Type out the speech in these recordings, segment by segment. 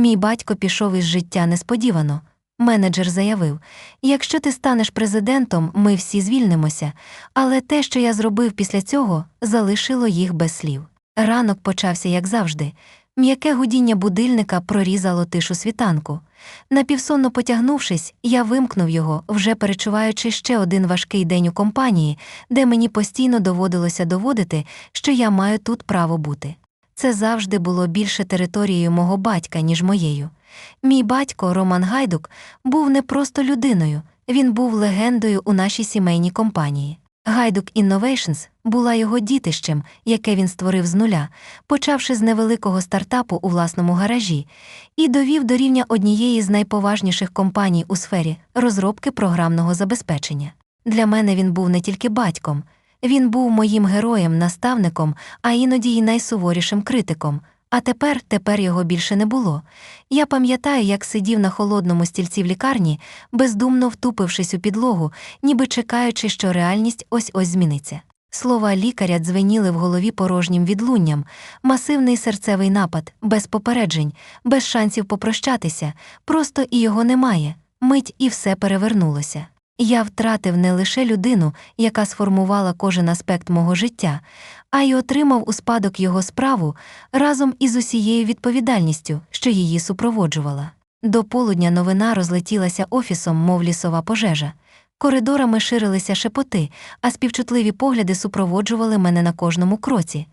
Мій батько пішов із життя несподівано. Менеджер заявив: якщо ти станеш президентом, ми всі звільнимося. Але те, що я зробив після цього, залишило їх без слів. Ранок почався, як завжди. М'яке гудіння будильника прорізало тишу світанку. Напівсонно потягнувшись, я вимкнув його, вже перечуваючи ще один важкий день у компанії, де мені постійно доводилося доводити, що я маю тут право бути. Це завжди було більше територією мого батька, ніж моєю. Мій батько, Роман Гайдук, був не просто людиною, він був легендою у нашій сімейній компанії. Гайдук Innovations була його дітищем, яке він створив з нуля, почавши з невеликого стартапу у власному гаражі, і довів до рівня однієї з найповажніших компаній у сфері розробки програмного забезпечення. Для мене він був не тільки батьком, він був моїм героєм, наставником, а іноді й найсуворішим критиком. А тепер, тепер його більше не було. Я пам'ятаю, як сидів на холодному стільці в лікарні, бездумно втупившись у підлогу, ніби чекаючи, що реальність ось ось зміниться. Слова лікаря дзвеніли в голові порожнім відлунням, масивний серцевий напад, без попереджень, без шансів попрощатися, просто і його немає. Мить і все перевернулося. Я втратив не лише людину, яка сформувала кожен аспект мого життя, а й отримав у спадок його справу разом із усією відповідальністю, що її супроводжувала. До полудня новина розлетілася офісом, мов лісова пожежа. Коридорами ширилися шепоти, а співчутливі погляди супроводжували мене на кожному кроці.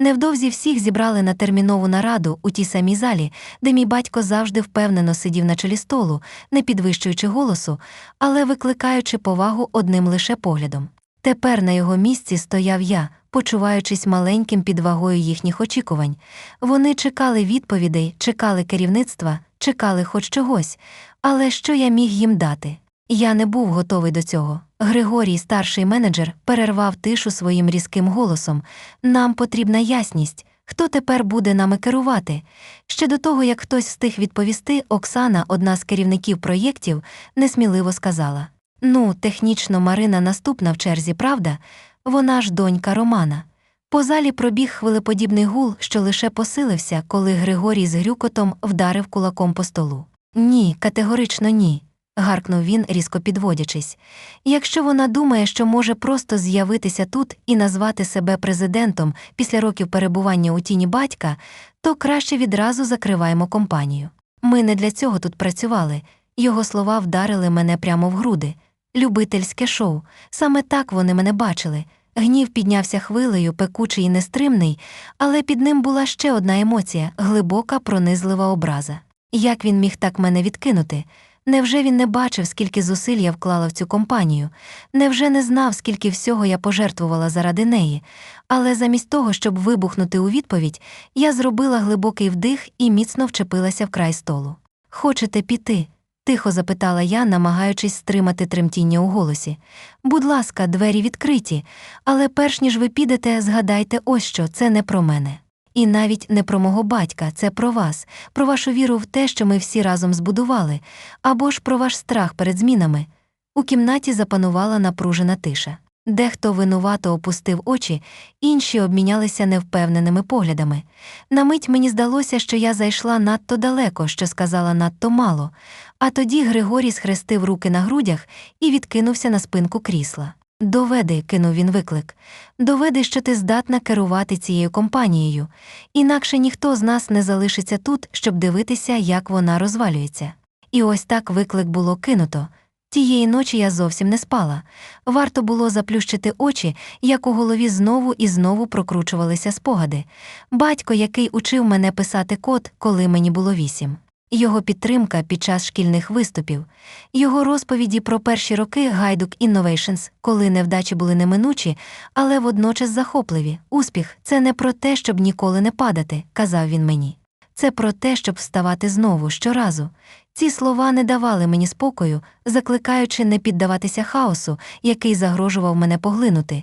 Невдовзі всіх зібрали на термінову нараду у тій самій залі, де мій батько завжди впевнено сидів на чолі столу, не підвищуючи голосу, але викликаючи повагу одним лише поглядом. Тепер на його місці стояв я, почуваючись маленьким під вагою їхніх очікувань. Вони чекали відповідей, чекали керівництва, чекали хоч чогось, але що я міг їм дати? Я не був готовий до цього. Григорій, старший менеджер, перервав тишу своїм різким голосом. Нам потрібна ясність. Хто тепер буде нами керувати? Ще до того, як хтось встиг відповісти, Оксана, одна з керівників проєктів, несміливо сказала: Ну, технічно, Марина наступна в черзі, правда? Вона ж донька Романа. По залі пробіг хвилеподібний гул, що лише посилився, коли Григорій з грюкотом вдарив кулаком по столу. Ні, категорично ні гаркнув він, різко підводячись. Якщо вона думає, що може просто з'явитися тут і назвати себе президентом після років перебування у тіні батька, то краще відразу закриваємо компанію. Ми не для цього тут працювали. Його слова вдарили мене прямо в груди. Любительське шоу. Саме так вони мене бачили. Гнів піднявся хвилею, пекучий і нестримний, але під ним була ще одна емоція глибока, пронизлива образа. Як він міг так мене відкинути? Невже він не бачив, скільки зусиль я вклала в цю компанію? Невже не знав, скільки всього я пожертвувала заради неї? Але замість того, щоб вибухнути у відповідь, я зробила глибокий вдих і міцно вчепилася в край столу. Хочете піти? тихо запитала я, намагаючись стримати тремтіння у голосі. Будь ласка, двері відкриті, але перш ніж ви підете, згадайте ось що це не про мене. І навіть не про мого батька, це про вас, про вашу віру в те, що ми всі разом збудували, або ж про ваш страх перед змінами. У кімнаті запанувала напружена тиша. Дехто винувато опустив очі, інші обмінялися невпевненими поглядами. На мить мені здалося, що я зайшла надто далеко, що сказала надто мало, а тоді Григорій схрестив руки на грудях і відкинувся на спинку крісла. Доведи, кинув він виклик. Доведи, що ти здатна керувати цією компанією, інакше ніхто з нас не залишиться тут, щоб дивитися, як вона розвалюється. І ось так виклик було кинуто. Тієї ночі я зовсім не спала. Варто було заплющити очі, як у голові знову і знову прокручувалися спогади. Батько, який учив мене писати код, коли мені було вісім його підтримка під час шкільних виступів, його розповіді про перші роки Гайдук Innovations, коли невдачі були неминучі, але водночас захопливі. Успіх це не про те, щоб ніколи не падати, казав він мені. Це про те, щоб вставати знову щоразу. Ці слова не давали мені спокою, закликаючи не піддаватися хаосу, який загрожував мене поглинути.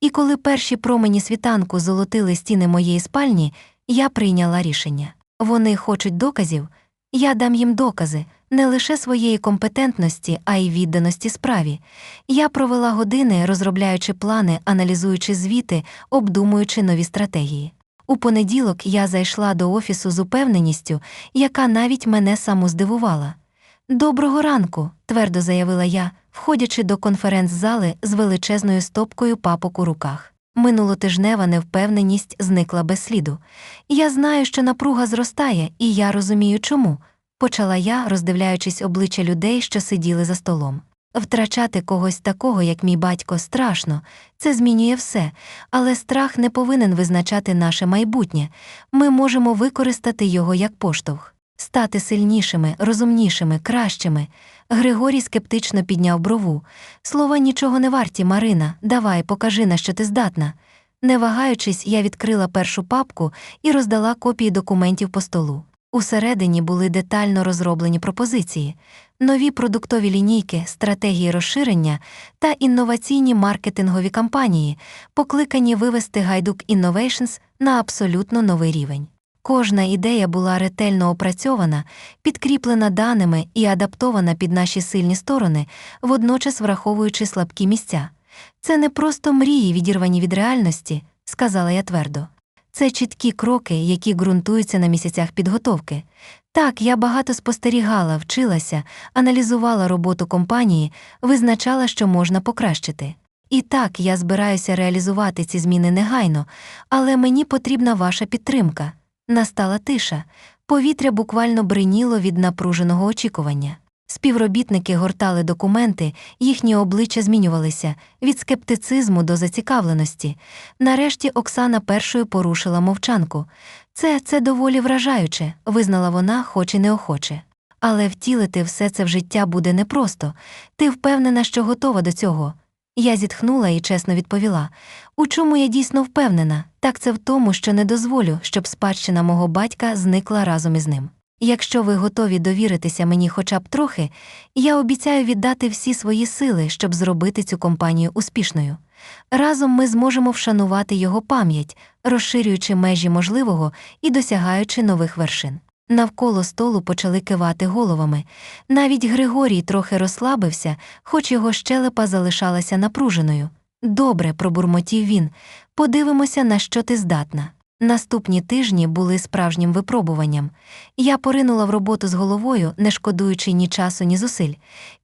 І коли перші промені світанку золотили стіни моєї спальні, я прийняла рішення. Вони хочуть доказів, я дам їм докази не лише своєї компетентності, а й відданості справі. Я провела години, розробляючи плани, аналізуючи звіти, обдумуючи нові стратегії. У понеділок я зайшла до офісу з упевненістю, яка навіть мене саму здивувала. Доброго ранку, твердо заявила я, входячи до конференц-зали з величезною стопкою папок у руках. Минулотижнева невпевненість зникла без сліду. Я знаю, що напруга зростає, і я розумію, чому, почала я, роздивляючись обличчя людей, що сиділи за столом. Втрачати когось такого, як мій батько, страшно, це змінює все, але страх не повинен визначати наше майбутнє. Ми можемо використати його як поштовх, стати сильнішими, розумнішими, кращими. Григорій скептично підняв брову. Слова нічого не варті, Марина, давай, покажи, на що ти здатна. Не вагаючись, я відкрила першу папку і роздала копії документів по столу. Усередині були детально розроблені пропозиції, нові продуктові лінійки, стратегії розширення та інноваційні маркетингові кампанії, покликані вивести гайдук Innovations на абсолютно новий рівень. Кожна ідея була ретельно опрацьована, підкріплена даними і адаптована під наші сильні сторони, водночас враховуючи слабкі місця. Це не просто мрії, відірвані від реальності, сказала я твердо. Це чіткі кроки, які ґрунтуються на місяцях підготовки. Так, я багато спостерігала, вчилася, аналізувала роботу компанії, визначала, що можна покращити. І так, я збираюся реалізувати ці зміни негайно, але мені потрібна ваша підтримка. Настала тиша, повітря буквально бриніло від напруженого очікування. Співробітники гортали документи, їхні обличчя змінювалися від скептицизму до зацікавленості. Нарешті Оксана першою порушила мовчанку. Це це доволі вражаюче, визнала вона, хоч і неохоче. Але втілити все це в життя буде непросто. Ти впевнена, що готова до цього. Я зітхнула і чесно відповіла у чому я дійсно впевнена, так це в тому, що не дозволю, щоб спадщина мого батька зникла разом із ним. Якщо ви готові довіритися мені хоча б трохи, я обіцяю віддати всі свої сили, щоб зробити цю компанію успішною. Разом ми зможемо вшанувати його пам'ять, розширюючи межі можливого і досягаючи нових вершин. Навколо столу почали кивати головами. Навіть Григорій трохи розслабився, хоч його щелепа залишалася напруженою. Добре, пробурмотів він. Подивимося, на що ти здатна. Наступні тижні були справжнім випробуванням. Я поринула в роботу з головою, не шкодуючи ні часу, ні зусиль.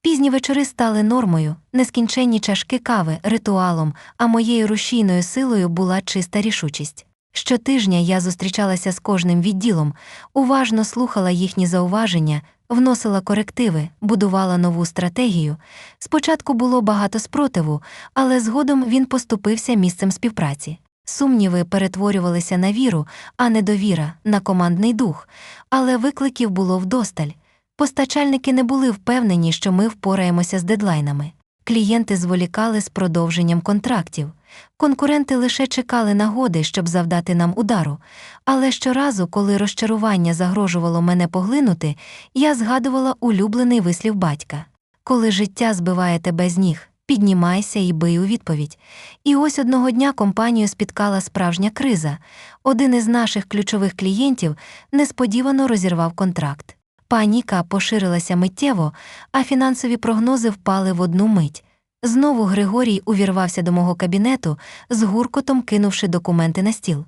Пізні вечори стали нормою, нескінченні чашки кави, ритуалом, а моєю рушійною силою була чиста рішучість. Щотижня я зустрічалася з кожним відділом, уважно слухала їхні зауваження, вносила корективи, будувала нову стратегію. Спочатку було багато спротиву, але згодом він поступився місцем співпраці. Сумніви перетворювалися на віру, а недовіра на командний дух, але викликів було вдосталь. Постачальники не були впевнені, що ми впораємося з дедлайнами. Клієнти зволікали з продовженням контрактів. Конкуренти лише чекали нагоди, щоб завдати нам удару. Але щоразу, коли розчарування загрожувало мене поглинути, я згадувала улюблений вислів батька коли життя збиває тебе з ніг, піднімайся і бий у відповідь. І ось одного дня компанію спіткала справжня криза. Один із наших ключових клієнтів несподівано розірвав контракт. Паніка поширилася миттєво, а фінансові прогнози впали в одну мить. Знову Григорій увірвався до мого кабінету, з гуркотом кинувши документи на стіл.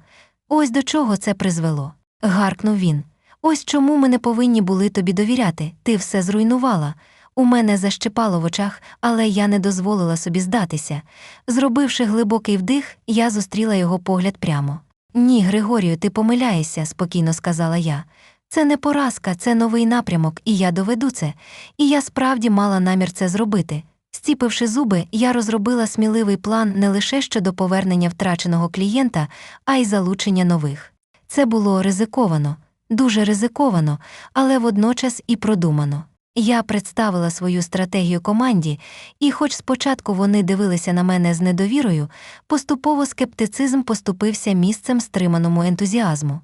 Ось до чого це призвело. Гаркнув він. Ось чому ми не повинні були тобі довіряти. Ти все зруйнувала. У мене защипало в очах, але я не дозволила собі здатися. Зробивши глибокий вдих, я зустріла його погляд прямо. Ні, Григорію, ти помиляєшся, спокійно сказала я. Це не поразка, це новий напрямок, і я доведу це. І я справді мала намір це зробити. Стіпивши зуби, я розробила сміливий план не лише щодо повернення втраченого клієнта, а й залучення нових. Це було ризиковано, дуже ризиковано, але водночас і продумано. Я представила свою стратегію команді, і, хоч спочатку вони дивилися на мене з недовірою, поступово скептицизм поступився місцем стриманому ентузіазму.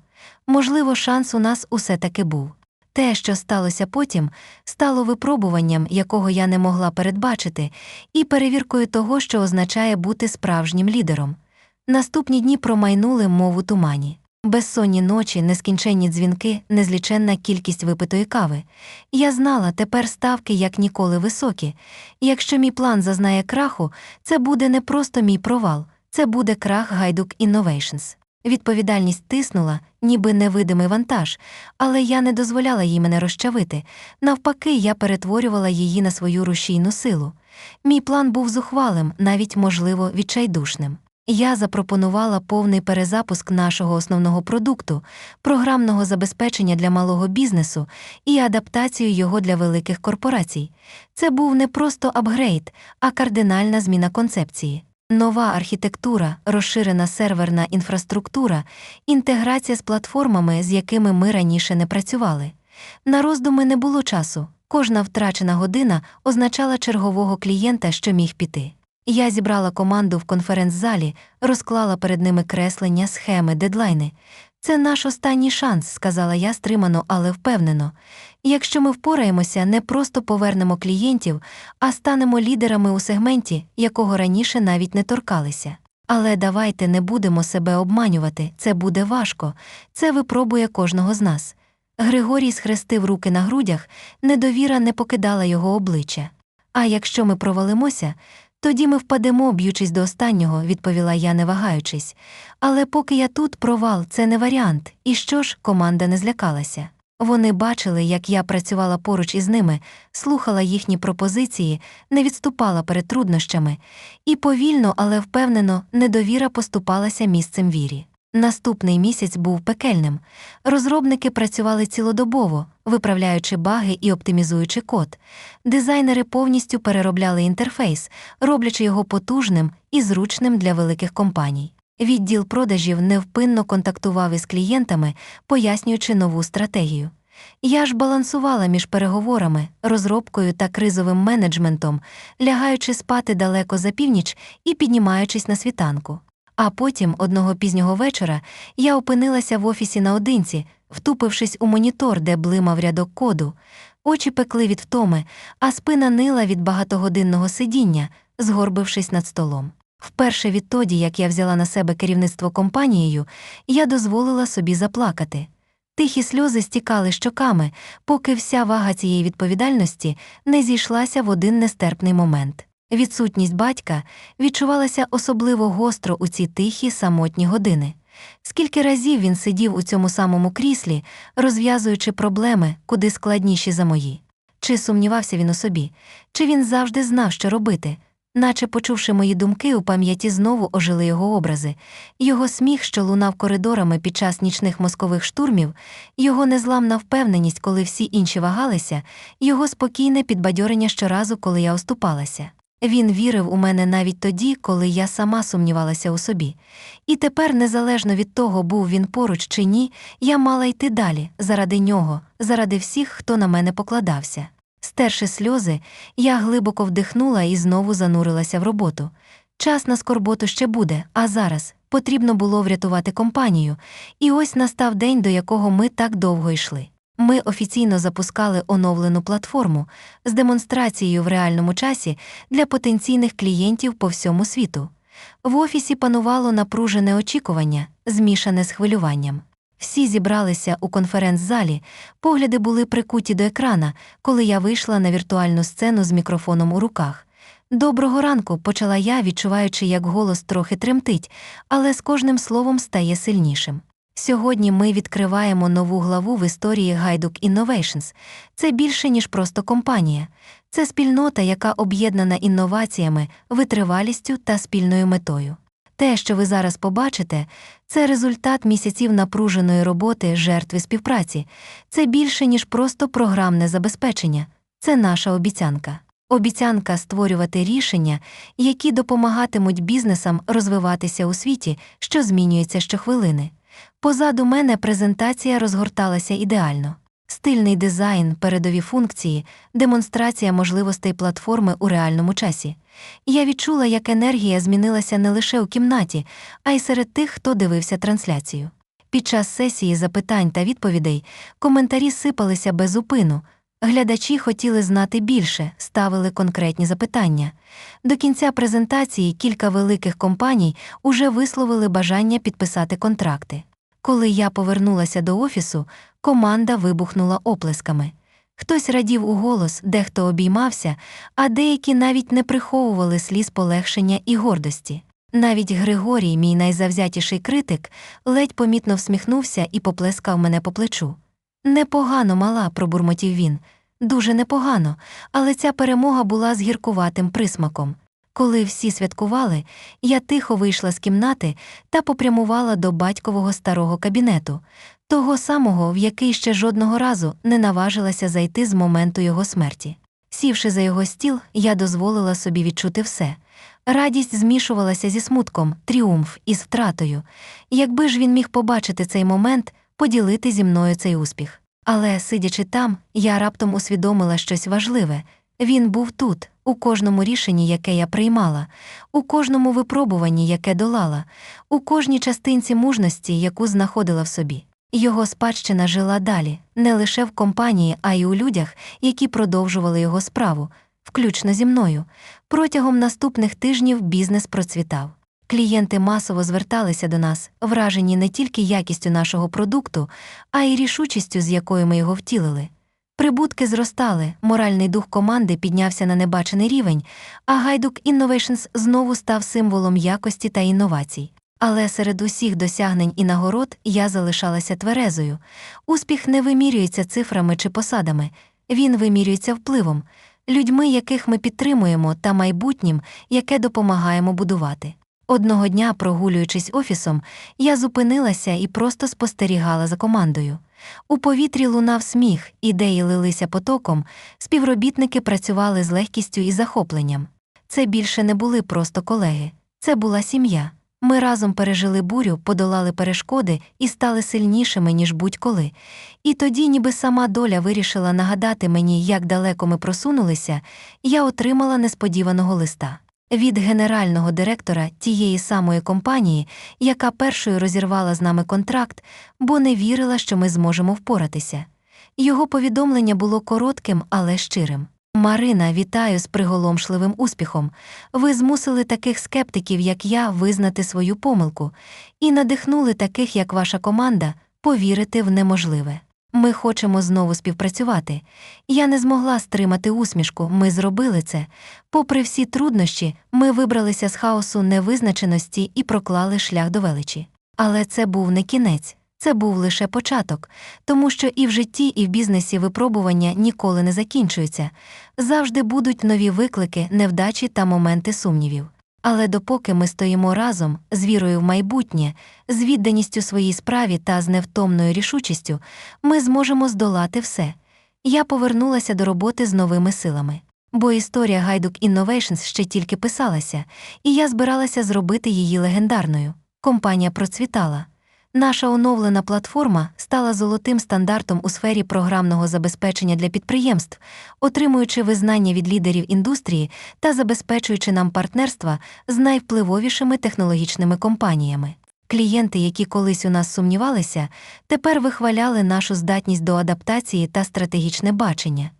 Можливо, шанс у нас усе таки був. Те, що сталося потім, стало випробуванням, якого я не могла передбачити, і перевіркою того, що означає бути справжнім лідером. Наступні дні промайнули мову тумані. Безсонні ночі, нескінченні дзвінки, незліченна кількість випитої кави. Я знала, тепер ставки як ніколи високі. Якщо мій план зазнає краху, це буде не просто мій провал, це буде крах Гайдук Innovations. Відповідальність тиснула, ніби невидимий вантаж, але я не дозволяла їй мене розчавити. Навпаки, я перетворювала її на свою рушійну силу. Мій план був зухвалим, навіть, можливо, відчайдушним. Я запропонувала повний перезапуск нашого основного продукту, програмного забезпечення для малого бізнесу і адаптацію його для великих корпорацій. Це був не просто апгрейд, а кардинальна зміна концепції. Нова архітектура, розширена серверна інфраструктура, інтеграція з платформами, з якими ми раніше не працювали. На роздуми не було часу. Кожна втрачена година означала чергового клієнта, що міг піти. Я зібрала команду в конференц-залі, розклала перед ними креслення, схеми, дедлайни. Це наш останній шанс, сказала я стримано, але впевнено. Якщо ми впораємося, не просто повернемо клієнтів, а станемо лідерами у сегменті, якого раніше навіть не торкалися. Але давайте не будемо себе обманювати, це буде важко, це випробує кожного з нас. Григорій схрестив руки на грудях, недовіра не покидала його обличчя. А якщо ми провалимося, тоді ми впадемо, б'ючись до останнього, відповіла я, не вагаючись. Але поки я тут, провал це не варіант. І що ж, команда не злякалася. Вони бачили, як я працювала поруч із ними, слухала їхні пропозиції, не відступала перед труднощами, і повільно, але впевнено, недовіра поступалася місцем вірі. Наступний місяць був пекельним. Розробники працювали цілодобово, виправляючи баги і оптимізуючи код. Дизайнери повністю переробляли інтерфейс, роблячи його потужним і зручним для великих компаній. Відділ продажів невпинно контактував із клієнтами, пояснюючи нову стратегію. Я ж балансувала між переговорами, розробкою та кризовим менеджментом, лягаючи спати далеко за північ і піднімаючись на світанку. А потім, одного пізнього вечора, я опинилася в офісі наодинці, втупившись у монітор, де блимав рядок коду. Очі пекли від втоми, а спина нила від багатогодинного сидіння, згорбившись над столом. Вперше відтоді, як я взяла на себе керівництво компанією, я дозволила собі заплакати. Тихі сльози стікали щоками, поки вся вага цієї відповідальності не зійшлася в один нестерпний момент. Відсутність батька відчувалася особливо гостро у ці тихі самотні години. Скільки разів він сидів у цьому самому кріслі, розв'язуючи проблеми, куди складніші за мої. Чи сумнівався він у собі, чи він завжди знав, що робити, наче почувши мої думки, у пам'яті знову ожили його образи, його сміх, що лунав коридорами під час нічних мозкових штурмів, його незламна впевненість, коли всі інші вагалися, його спокійне підбадьорення щоразу, коли я оступалася. Він вірив у мене навіть тоді, коли я сама сумнівалася у собі. І тепер, незалежно від того, був він поруч чи ні, я мала йти далі, заради нього, заради всіх, хто на мене покладався. Стерши сльози, я глибоко вдихнула і знову занурилася в роботу. Час на скорботу ще буде, а зараз потрібно було врятувати компанію, і ось настав день, до якого ми так довго йшли. Ми офіційно запускали оновлену платформу з демонстрацією в реальному часі для потенційних клієнтів по всьому світу. В офісі панувало напружене очікування, змішане з хвилюванням. Всі зібралися у конференц-залі, погляди були прикуті до екрана, коли я вийшла на віртуальну сцену з мікрофоном у руках. Доброго ранку, почала я, відчуваючи, як голос трохи тремтить, але з кожним словом стає сильнішим. Сьогодні ми відкриваємо нову главу в історії Гайдук Innovations. Це більше, ніж просто компанія. Це спільнота, яка об'єднана інноваціями, витривалістю та спільною метою. Те, що ви зараз побачите, це результат місяців напруженої роботи жертви співпраці. Це більше, ніж просто програмне забезпечення. Це наша обіцянка. Обіцянка створювати рішення, які допомагатимуть бізнесам розвиватися у світі, що змінюється щохвилини. Позаду мене презентація розгорталася ідеально. Стильний дизайн, передові функції, демонстрація можливостей платформи у реальному часі. Я відчула, як енергія змінилася не лише у кімнаті, а й серед тих, хто дивився трансляцію. Під час сесії запитань та відповідей коментарі сипалися без упину. Глядачі хотіли знати більше, ставили конкретні запитання. До кінця презентації кілька великих компаній уже висловили бажання підписати контракти. Коли я повернулася до офісу, команда вибухнула оплесками. Хтось радів у голос, дехто обіймався, а деякі навіть не приховували сліз полегшення і гордості. Навіть Григорій, мій найзавзятіший критик, ледь помітно всміхнувся і поплескав мене по плечу. Непогано, мала, пробурмотів він. Дуже непогано, але ця перемога була з гіркуватим присмаком. Коли всі святкували, я тихо вийшла з кімнати та попрямувала до батькового старого кабінету, того самого, в який ще жодного разу не наважилася зайти з моменту його смерті. Сівши за його стіл, я дозволила собі відчути все. Радість змішувалася зі смутком, тріумф із втратою. Якби ж він міг побачити цей момент, поділити зі мною цей успіх. Але, сидячи там, я раптом усвідомила щось важливе. Він був тут, у кожному рішенні, яке я приймала, у кожному випробуванні, яке долала, у кожній частинці мужності, яку знаходила в собі. Його спадщина жила далі, не лише в компанії, а й у людях, які продовжували його справу, включно зі мною. Протягом наступних тижнів бізнес процвітав. Клієнти масово зверталися до нас, вражені не тільки якістю нашого продукту, а й рішучістю, з якою ми його втілили. Прибутки зростали, моральний дух команди піднявся на небачений рівень, а гайдук Innovations знову став символом якості та інновацій. Але серед усіх досягнень і нагород я залишалася тверезою. Успіх не вимірюється цифрами чи посадами, він вимірюється впливом, людьми, яких ми підтримуємо, та майбутнім, яке допомагаємо будувати. Одного дня, прогулюючись офісом, я зупинилася і просто спостерігала за командою. У повітрі лунав сміх, ідеї лилися потоком, співробітники працювали з легкістю і захопленням. Це більше не були просто колеги, це була сім'я. Ми разом пережили бурю, подолали перешкоди і стали сильнішими, ніж будь-коли. І тоді, ніби сама доля вирішила нагадати мені, як далеко ми просунулися, я отримала несподіваного листа. Від генерального директора тієї самої компанії, яка першою розірвала з нами контракт, бо не вірила, що ми зможемо впоратися. Його повідомлення було коротким, але щирим. Марина, вітаю з приголомшливим успіхом. Ви змусили таких скептиків, як я, визнати свою помилку, і надихнули таких, як ваша команда, повірити в неможливе. Ми хочемо знову співпрацювати. Я не змогла стримати усмішку, ми зробили це. Попри всі труднощі, ми вибралися з хаосу невизначеності і проклали шлях до величі. Але це був не кінець, це був лише початок, тому що і в житті, і в бізнесі випробування ніколи не закінчуються. Завжди будуть нові виклики, невдачі та моменти сумнівів. Але допоки ми стоїмо разом з вірою в майбутнє, з відданістю своїй справі та з невтомною рішучістю, ми зможемо здолати все. Я повернулася до роботи з новими силами. Бо історія Гайдук Innovations ще тільки писалася, і я збиралася зробити її легендарною. Компанія процвітала. Наша оновлена платформа стала золотим стандартом у сфері програмного забезпечення для підприємств, отримуючи визнання від лідерів індустрії та забезпечуючи нам партнерства з найвпливовішими технологічними компаніями. Клієнти, які колись у нас сумнівалися, тепер вихваляли нашу здатність до адаптації та стратегічне бачення.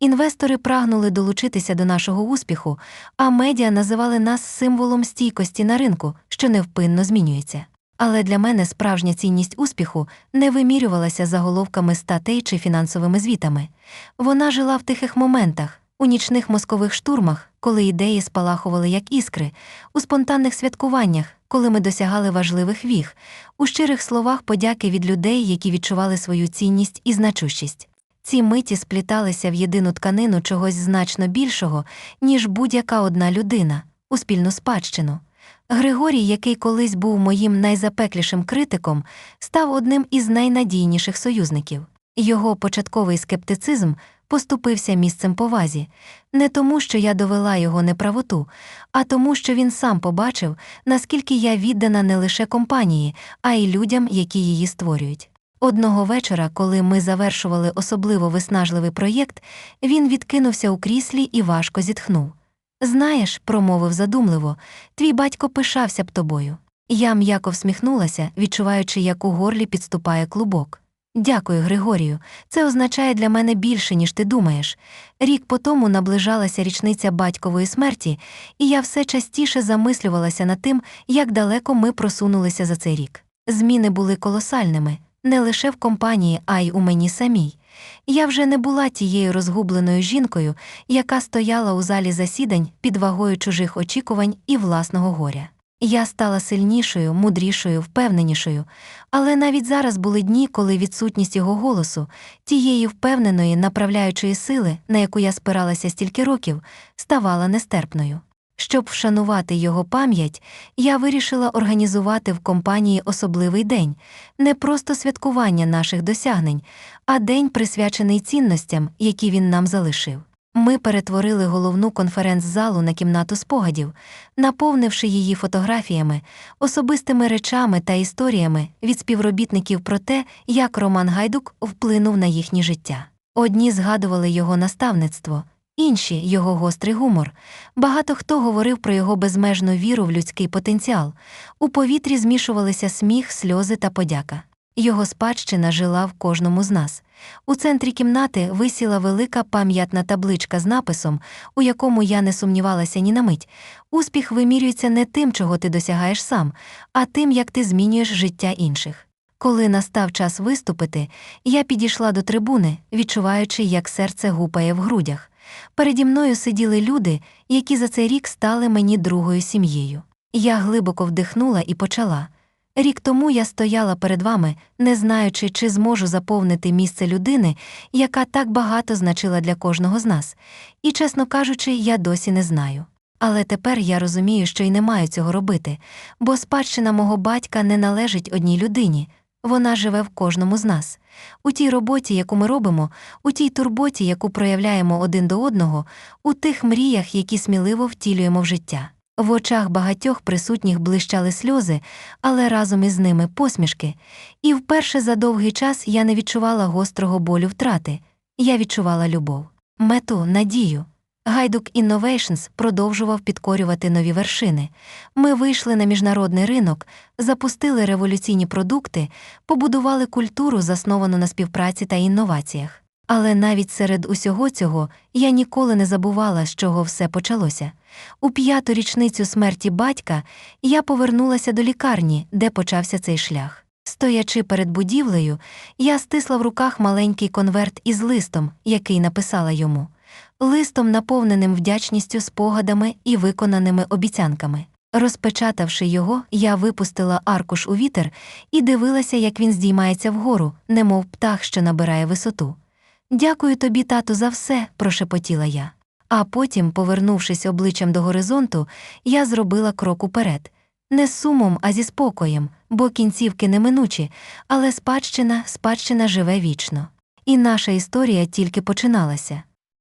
Інвестори прагнули долучитися до нашого успіху, а медіа називали нас символом стійкості на ринку, що невпинно змінюється. Але для мене справжня цінність успіху не вимірювалася заголовками статей чи фінансовими звітами. Вона жила в тихих моментах, у нічних мозкових штурмах, коли ідеї спалахували як іскри, у спонтанних святкуваннях, коли ми досягали важливих віг, у щирих словах подяки від людей, які відчували свою цінність і значущість. Ці миті спліталися в єдину тканину чогось значно більшого, ніж будь-яка одна людина, у спільну спадщину. Григорій, який колись був моїм найзапеклішим критиком, став одним із найнадійніших союзників. Його початковий скептицизм поступився місцем повазі, не тому, що я довела його неправоту, а тому, що він сам побачив, наскільки я віддана не лише компанії, а й людям, які її створюють. Одного вечора, коли ми завершували особливо виснажливий проєкт, він відкинувся у кріслі і важко зітхнув. Знаєш, промовив задумливо, твій батько пишався б тобою. Я м'яко всміхнулася, відчуваючи, як у горлі підступає клубок. Дякую, Григорію. Це означає для мене більше, ніж ти думаєш. Рік по тому наближалася річниця батькової смерті, і я все частіше замислювалася над тим, як далеко ми просунулися за цей рік. Зміни були колосальними, не лише в компанії, а й у мені самій. Я вже не була тією розгубленою жінкою, яка стояла у залі засідань під вагою чужих очікувань і власного горя. Я стала сильнішою, мудрішою, впевненішою, але навіть зараз були дні, коли відсутність його голосу, тієї впевненої, направляючої сили, на яку я спиралася стільки років, ставала нестерпною. Щоб вшанувати його пам'ять, я вирішила організувати в компанії особливий день, не просто святкування наших досягнень, а день присвячений цінностям, які він нам залишив. Ми перетворили головну конференц-залу на кімнату спогадів, наповнивши її фотографіями, особистими речами та історіями від співробітників про те, як Роман Гайдук вплинув на їхнє життя. Одні згадували його наставництво, інші його гострий гумор. Багато хто говорив про його безмежну віру в людський потенціал. У повітрі змішувалися сміх, сльози та подяка. Його спадщина жила в кожному з нас. У центрі кімнати висіла велика пам'ятна табличка з написом, у якому я не сумнівалася ні на мить. Успіх вимірюється не тим, чого ти досягаєш сам, а тим, як ти змінюєш життя інших. Коли настав час виступити, я підійшла до трибуни, відчуваючи, як серце гупає в грудях. Переді мною сиділи люди, які за цей рік стали мені другою сім'єю. Я глибоко вдихнула і почала. Рік тому я стояла перед вами, не знаючи, чи зможу заповнити місце людини, яка так багато значила для кожного з нас. І, чесно кажучи, я досі не знаю. Але тепер я розумію, що й не маю цього робити, бо спадщина мого батька не належить одній людині, вона живе в кожному з нас. У тій роботі, яку ми робимо, у тій турботі, яку проявляємо один до одного, у тих мріях, які сміливо втілюємо в життя. В очах багатьох присутніх блищали сльози, але разом із ними посмішки. І вперше за довгий час я не відчувала гострого болю втрати. Я відчувала любов, мету, надію. Гайдук Innovations продовжував підкорювати нові вершини. Ми вийшли на міжнародний ринок, запустили революційні продукти, побудували культуру, засновану на співпраці та інноваціях. Але навіть серед усього цього я ніколи не забувала, з чого все почалося. У п'яту річницю смерті батька я повернулася до лікарні, де почався цей шлях. Стоячи перед будівлею, я стисла в руках маленький конверт із листом, який написала йому. Листом, наповненим вдячністю, спогадами і виконаними обіцянками. Розпечатавши його, я випустила аркуш у вітер і дивилася, як він здіймається вгору, немов птах, що набирає висоту. Дякую тобі, тату, за все, прошепотіла я. А потім, повернувшись обличчям до горизонту, я зробила крок уперед. Не з сумом, а зі спокоєм, бо кінцівки неминучі, але спадщина, спадщина живе вічно. І наша історія тільки починалася.